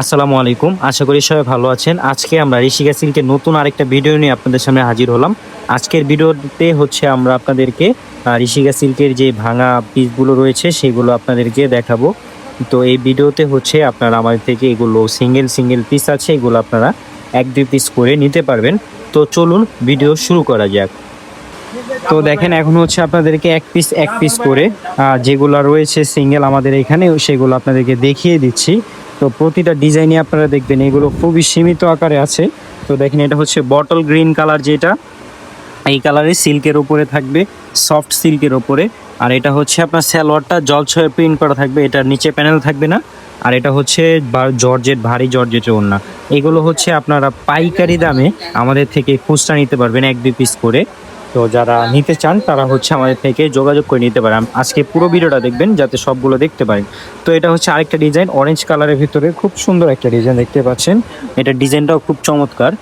আসসালামু আলাইকুম। আশা করি সবাই ভালো আছেন। আজকে আমরা ঋষিকা সিল্কের নতুন আরেকটা ভিডিও নিয়ে আপনাদের সামনে হাজির হলাম। আজকের ভিডিওতে হচ্ছে আমরা আপনাদেরকে ঋষিকা সিল্কের যে ভাঙা পিসগুলো রয়েছে, সেগুলো আপনাদেরকে দেখাবো। তো এই ভিডিওতে হচ্ছে আপনারা আমাদের থেকে এগুলো সিঙ্গেল সিঙ্গেল পিস আছে, এগুলো আপনারা এক, দুই পিস করে নিতে পারবেন। তো চলুন ভিডিও শুরু করা যাক। তো দেখেন, এখন হচ্ছে আপনাদেরকে এক পিস এক পিস করে যেগুলো রয়েছে সিঙ্গেল আমাদের এখানে, সেগুলো আপনাদেরকে দেখিয়ে দিচ্ছি। তো প্রতিটা ডিজাইনে আপনারা দেখবেন, এগুলো খুবই সীমিত আকারে আছে। তো দেখেন, এটা হচ্ছে বটল গ্রিন কালার যেটা, এই কালারে সিল্কের উপরে থাকবে সফট সিল্কের উপরে। আর এটা হচ্ছে আপনার স্যালোয়ারটা জল জলছয়ে প্রিন্ট করা থাকবে, এটার নিচে প্যানেল থাকবে না। আর এটা হচ্ছে জর্জেট, ভারী জর্জেটের ওড়না। এগুলো হচ্ছে আপনারা পাইকারি দামে আমাদের থেকে খুচরা নিতে পারবেন এক দুই পিস করে। তো যারা নিতে চান, তারা হচ্ছে আমাদের থেকে যোগাযোগ করে নিতে পারেন। আজকে পুরো ভিডিওটা দেখবেন যাতে সবগুলো দেখতে পারেন। তো এটা হচ্ছে আরেকটা ডিজাইন অরেঞ্জ কালারের ভিতরে খুব সুন্দর একটা ডিজাইন দেখতে পাচ্ছেন। এটা ডিজাইনটাও খুব চমৎকার।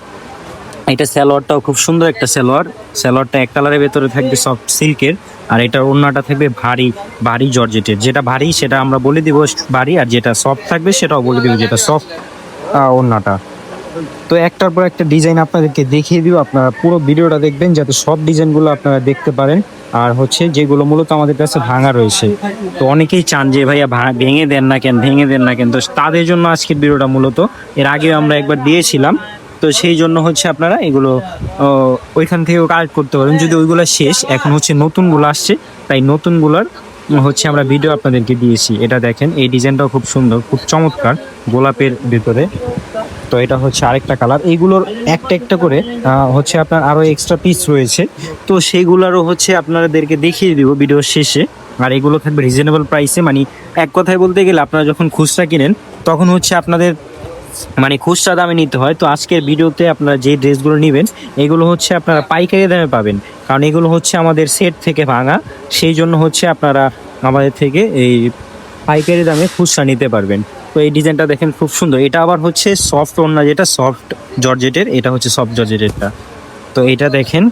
এটা সালোয়ারটাও খুব সুন্দর একটা সালোয়ার। সালোয়ারটা এক কালারের ভেতরে থাকবে সফট সিল্কের আর এটার ওড়নাটা থাকবে ভারী ভারী জর্জেটের। যেটা ভারী, সেটা আমরা বলে দিব ভারী আর যেটা সফট থাকবে, সেটাও বলে দিব যেটা সফট ওড়নাটা। তো একটার পর একটা ডিজাইন আপনাদেরকে দেখিয়ে দিব। আপনারা পুরো ভিডিওটা দেখবেন যাতে সব ডিজাইনগুলো আপনারা দেখতে পারেন। আর হচ্ছে যেগুলো মূলত আমাদের কাছে ভাঙা রয়েছে। তো অনেকেই চান যে, ভাইয়া ভেঙে দেন না কেন? ভেঙে দেন না কেন? তো তাদের জন্য আজকের ভিডিওটা মূলত। এর আগেও আমরা একবার দিয়েছিলাম। তো সেই জন্য হচ্ছে আপনারা এগুলো ওইখান থেকেও কালেক্ট করতে পারেন। যদি ওইগুলো শেষ, এখন হচ্ছে নতুনগুলো আসছে, তাই নতুনগুলোর হচ্ছে আমরা ভিডিও আপনাদেরকে দিয়েছি। এটা দেখেন, এই ডিজাইনটাও খুব সুন্দর, খুব চমৎকার গোলাপের ভিতরে। তো এটা হচ্ছে আরেকটা কালার। এইগুলোর একটা একটা করে হচ্ছে আপনার আরও এক্সট্রা পিস রয়েছে। তো সেইগুলোরও হচ্ছে আপনাদেরকে দেখিয়ে দিব ভিডিও শেষে। আর এগুলো থাকবে রিজনেবল প্রাইসে মানে এক কথায় বলতে গেলে আপনারা যখন খুচরা কিনেন, তখন হচ্ছে আপনাদের মানে খুচরা দামে নিতে হয়। তো আজকের ভিডিওতে আপনারা যে ড্রেসগুলো নেবেন, এগুলো হচ্ছে আপনারা পাইকারি দামে পাবেন। কারণ এগুলো হচ্ছে আমাদের সেট থেকে ভাঙা। সেই জন্য হচ্ছে আপনারা আমাদের থেকে এই পাইকারি দামে খুচরা নিতে পারবেন। তো এই ডিজাইনটা দেখেন খুব সুন্দর। এটা আবার হচ্ছে সফট ওড়না যেটা সফট জর্জেটের, এটা হচ্ছে সফট জর্জেটেরটা। তো এটা দেখেন,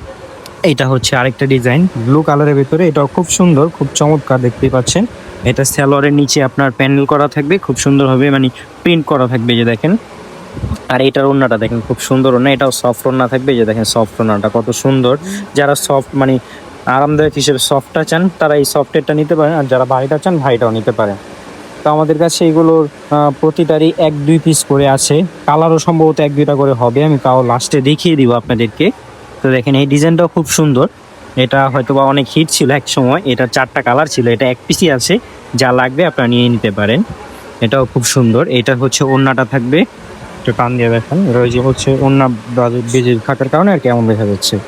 এটা হচ্ছে আরেকটা ডিজাইন ব্লু কালারের ভিতরে। এটাও খুব সুন্দর, খুব চমৎকার দেখতে পাচ্ছেন। এটা স্যালোয়ারের নিচে আপনার প্যানেল করা থাকবে, খুব সুন্দর হবে মানে প্রিন্ট করা থাকবে যে দেখেন। আর এটার ওড়নাটা দেখেন, খুব সুন্দর ওড়না। এটাও সফট ওড়না থাকবে যে দেখেন সফট ওড়নাটা কত সুন্দর। যারা সফট মানে আরামদায়ক হিসেবে সফটটা চান, তারা এই সফটেরটা নিতে পারেন। আর যারা ভারীটা চান, ভারীটাও নিতে পারেন। তো আমাদের কাছে এগুলোর প্রতিটারই এক, দুই পিস করে আছে। কালারও সম্ভবত এক, দুইটা করে হবে। আমি তাও লাস্টে দেখিয়ে দিব আপনাদেরকে। তো দেখেন, এই ডিজাইনটাও খুব সুন্দর। এটা হয়তো বা অনেক হিট ছিল এক সময়। এটা চারটা কালার ছিল। এটা এক পিসই আছে। যা লাগবে আপনারা নিয়ে নিতে পারেন। এটাও খুব সুন্দর। এটা হচ্ছে ওড়নাটা থাকবে। একটু টান দিয়ে দেখেন। ওই যে হচ্ছে বাজে- বেজে থাকার কারণে আর কেমন দেখা যাচ্ছে।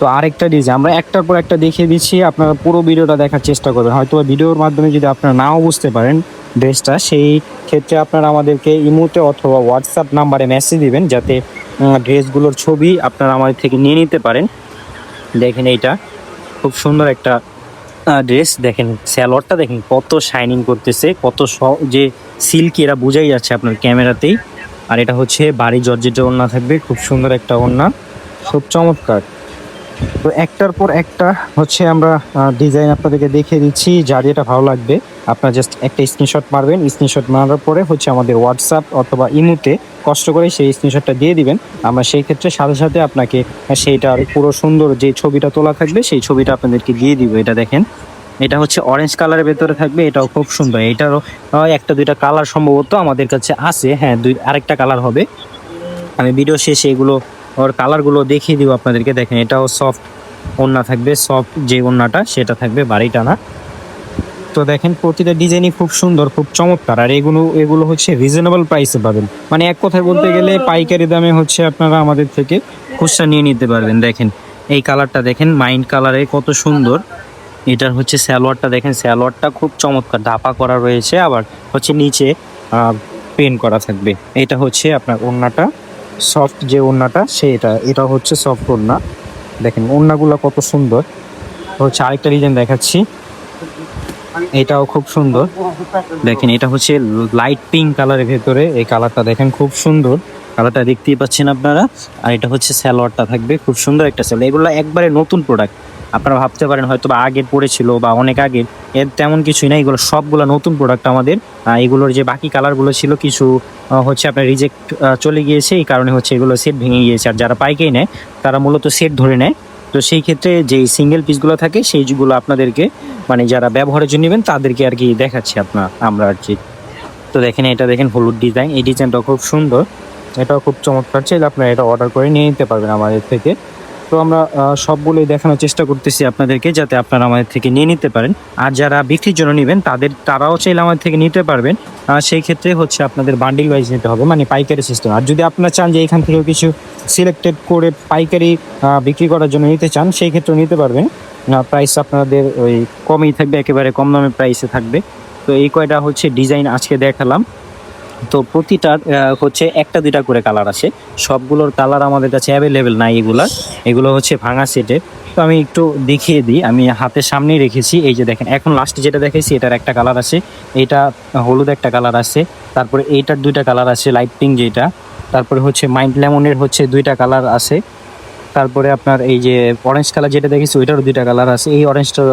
তো আরেকটা ডিজাইন আমরা একটার পর একটা দেখিয়ে দিচ্ছি। আপনারা পুরো ভিডিওটা দেখার চেষ্টা করবেন। হয়তো ভিডিওর মাধ্যমে যদি আপনারা নাও বুঝতে পারেন ড্রেসটা, সেই ক্ষেত্রে আপনারা আমাদেরকে ইমোতে অথবা হোয়াটসঅ্যাপ নাম্বারে মেসেজ দিবেন যাতে ড্রেসগুলোর ছবি আপনারা আমাদের থেকে নিয়ে নিতে পারেন। দেখেন এইটা, খুব সুন্দর একটা ড্রেস। দেখেন স্যালোয়ারটা দেখেন কত শাইনিং করতেছে, কত যে সিল্কি এরা বোঝাই যাচ্ছে আপনার ক্যামেরাতেই। আর এটা হচ্ছে বাড়ি জর্জেটের ওড়না থাকবে, খুব সুন্দর একটা ওড়না। খুব চমৎকার। তো একটার পর একটা হচ্ছে আমরা ডিজাইন আপনাদেরকে দেখিয়ে দিচ্ছি যার যেটা ভালো লাগবে। আপনার জাস্ট একটা স্ক্রিনশট মারবেন। স্ক্রিনশট মারার পরে হচ্ছে আমাদের হোয়াটসঅ্যাপ অথবা ইমুতে কষ্ট করে সেই স্ক্রিনশটটা দিয়ে দিবেন। আমরা সেই ক্ষেত্রে সাথে সাথে আপনাকে সেইটার পুরো সুন্দর যে ছবিটা তোলা থাকবে, সেই ছবিটা আপনাদেরকে দিয়ে দিব। এটা দেখেন, এটা হচ্ছে অরেঞ্জ কালারের ভেতরে থাকবে। এটাও খুব সুন্দর। এটারও একটা দুইটা কালার সম্ভবত আমাদের কাছে আছে। হ্যাঁ দুই, আরেকটা কালার হবে। আমি ভিডিও শেষে এগুলো ওর কালারগুলো দেখিয়ে দিব আপনাদেরকে। দেখেন, এটাও সফট ওড়না থাকবে সফট যে ওড়নাটা, সেটা থাকবে বাড়ি টানা তো দেখেন, প্রতিটা ডিজাইনই খুব সুন্দর, খুব চমৎকার। আর এগুলো এগুলো হচ্ছে রিজনেবল প্রাইসে পাবেন। মানে এক কথায় বলতে গেলে পাইকারি দামে হচ্ছে আপনারা আমাদের থেকে খুচরা নিয়ে নিতে পারবেন। দেখেন, এই কালারটা দেখেন, মাইন্ড কালারে কত সুন্দর। এটার হচ্ছে স্যালোয়ারটা দেখেন স্যালোয়ারটা খুব চমৎকার। ধাপা করা রয়েছে, আবার হচ্ছে নিচে পেন করা থাকবে। এটা হচ্ছে আপনার ওড়নাটা। সফট যে ওড়নাটা সেটা এটা হচ্ছে সফট ওড়না। দেখেন, ওড়নাগুলো কত সুন্দর। হচ্ছে আরেকটা ডিজাইন দেখাচ্ছি। এটাও খুব সুন্দর। দেখেন, এটা হচ্ছে লাইট পিঙ্ক কালারের ভেতরে। এই কালারটা দেখেন, খুব সুন্দর। কালারটা দেখতেই পাচ্ছেন আপনারা। আর এটা হচ্ছে স্যালোয়ারটা থাকবে, খুব সুন্দর একটা স্যালোয়ার এগুলো একবারে নতুন প্রোডাক্ট আপনারা ভাবতে পারেন হয়তো বা আগের পড়েছিল বা অনেক আগের, এর তেমন কিছুই না এগুলো সবগুলো নতুন প্রোডাক্ট আমাদের। এগুলোর যে বাকি কালারগুলো ছিল কিছু হচ্ছে আপনার রিজেক্ট চলে গিয়েছে। এই কারণে হচ্ছে এগুলো সেট ভেঙে গিয়েছে। আর যারা পাইকারি নেয়, তারা মূলত সেট ধরে নেয়। তো সেই ক্ষেত্রে যে সিঙ্গেল পিসগুলো থাকে, সেইগুলো আপনাদেরকে মানে যারা ব্যবহারের জন্য নেবেন, তাদেরকে আর কি দেখাচ্ছি আপনার, আমরা আর কি। তো দেখেন, এটা দেখেন হলুদ ডিজাইন এই ডিজাইনটা খুব সুন্দর। এটাও খুব চমৎকার। চাইলে আপনারা এটা অর্ডার করে নিয়ে নিতে পারবেন আমাদের থেকে। তো আমরা সবগুলোই দেখানোর চেষ্টা করতেছি আপনাদেরকে যাতে আপনারা আমাদের থেকে নিয়ে নিতে পারেন। আর যারা বিক্রির জন্য নেবেন, তাদের, তারাও চাইলে আমাদের থেকে নিতে পারবেন। সেই ক্ষেত্রে হচ্ছে আপনাদের বান্ডিল ওয়াইজ নিতে হবে মানে পাইকারি সিস্টেম আর যদি আপনারা চান যে এখান থেকেও কিছু সিলেক্টেড করে পাইকারি বিক্রি করার জন্য নিতে চান, সেই ক্ষেত্রে নিতে পারবেন। প্রাইস আপনাদের ওই কমই থাকবে, একেবারে কম দামে প্রাইসে থাকবে। তো এই কয়টা হচ্ছে ডিজাইন আজকে দেখালাম। তো প্রতিটার হচ্ছে একটা, দুইটা করে কালার আছে। সবগুলোর কালার আমাদের কাছে অ্যাভেলেবেল নাই এগুলার এগুলো হচ্ছে ভাঙা সেটের তো আমি একটু দেখিয়ে দিই। আমি হাতের সামনেই রেখেছি। এই যে দেখেন, এখন লাস্টে যেটা দেখেছি এটার একটা কালার আছে। এটা হলুদ একটা কালার আছে। তারপরে এইটার দুইটা কালার আছে লাইট পিঙ্ক যেটা। তারপরে হচ্ছে মাইন্ড লেমনের হচ্ছে দুইটা কালার আছে। তারপরে আপনার এই যে অরেঞ্জ কালার যেটা দেখেছি ওইটারও দুইটা কালার আছে। এই অরেঞ্জটার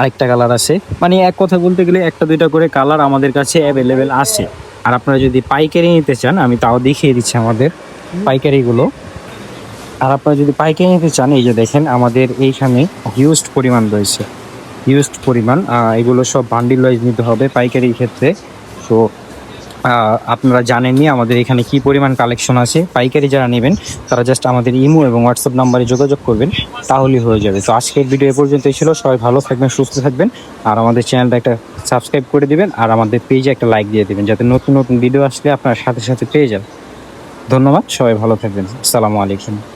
আরেকটা কালার আছে। মানে এক কথা বলতে গেলে একটা, দুইটা করে কালার আমাদের কাছে অ্যাভেলেবেল আছে। আর আপনারা যদি পাইকারি নিতে চান আমি তাও দেখিয়ে দিচ্ছি আমাদের পাইকারিগুলো। আর আপনারা যদি পাইকারি নিতে চান এই যে দেখেন আমাদের এইখানে হিউজড পরিমাণ রয়েছে। হিউজড পরিমাণ এগুলো সব বান্ডিল ওয়াইজ নিতে হবে পাইকারির ক্ষেত্রে। সো আপনারা জানেননি আমাদের এখানে কি পরিমাণ কালেকশন আছে। পাইকারি যারা নেবেন, তারা জাস্ট আমাদের ইমো এবং হোয়াটসঅ্যাপ নাম্বারে যোগাযোগ করবেন, তাহলেই হয়ে যাবে। তো আজকের ভিডিও এ পর্যন্তই ছিল, সবাই ভালো থাকবেন, সুস্থ থাকবেন, আর আমাদের চ্যানেলটা একটা সাবস্ক্রাইব করে দিবেন, আর আমাদের পেজে একটা লাইক দিয়ে দেবেন, যাতে নতুন নতুন ভিডিও আসলে আপনার সাথে সাথে পেয়ে যান। ধন্যবাদ, সবাই ভালো থাকবেন। আসসালামু আলাইকুম।